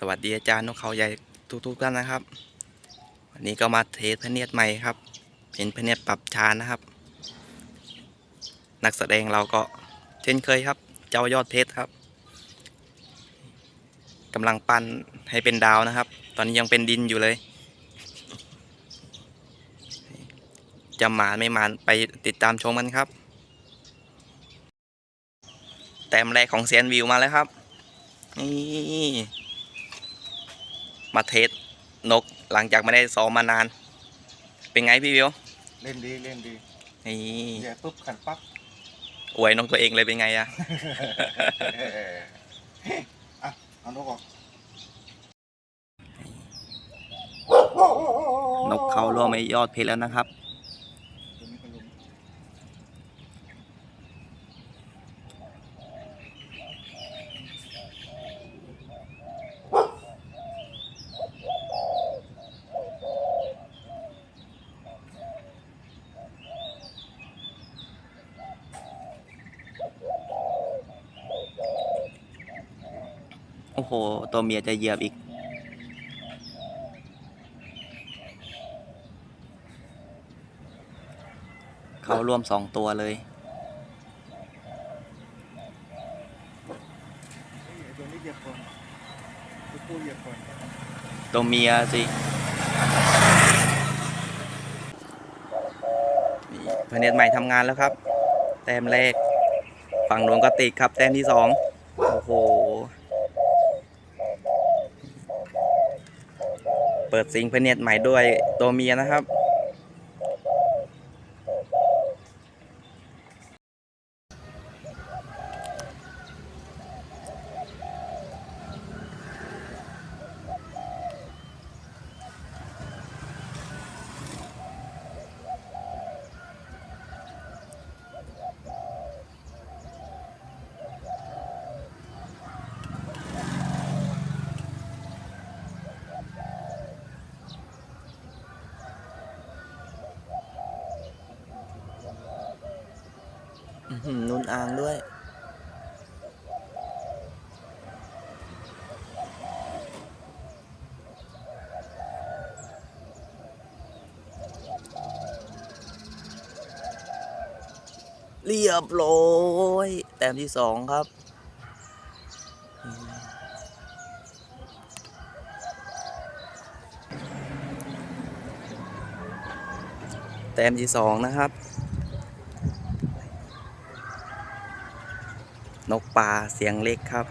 สวัสดีอาจารย์นกเขาใหญ่ทุกๆท่านนะครับ วันนี้ก็มาเทสพเนียดใหม่ครับ เป็นพเนียดปรับชานนะครับ นักแสดงเราก็เช่นเคยครับ เจ้ายอดเพชรครับกำลังปั้นให้เป็นดาวนะครับ ตอนนี้ยังเป็นดินอยู่เลย จะมาไม่มาไปติดตามชมกันครับ แต้มแรกของเซียนวิวมาแล้วครับนี่ มาเทสนกหลังจากไม่ได้ซ้อมมานาน เป็นไงพี่วิวเล่นดีเล่นดีนี่แย่ปุ๊บขันปั๊บอวยนกตัวเองเลยเป็นไงอะอะเอานกออกนกเขาร่วมไม่ยอดเพชรแล้วนะครับ โอ้โห ตัวเมียจะเหยียบอีก เขาร่วมสองตัวเลยเฮ้ยไอ้ตัวนี้เหยียบก่อนตัวผู้เหยียบก่อนตัวเมียสินี่พเนตรใหม่ทำงานแล้วครับ แต้มแรก ฝั่งโน้นก็ติดครับ แต้มที่สองโอ้โห เปิดซิงเพเนตใหม่ด้วยตัวเมียนะครับ นุ่นอ่างด้วย เรียบร้อยแต้มที่สองครับแต้มที่สองนะครับ นกป่าเสียงเล็กครับ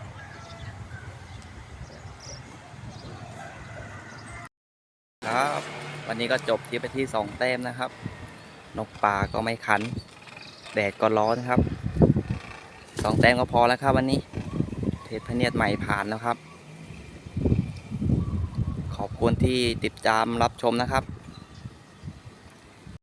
ครับ วันนี้ก็จบที่ไปที่สองแต้มนะครับ นกป่าก็ไม่ขัน แดดก็ร้อนครับสองแต้มก็พอแล้วครับวันนี้ เทสพะเนียดใหม่ผ่านแล้วครับ ขอบคุณที่ติดตามรับชมนะครับ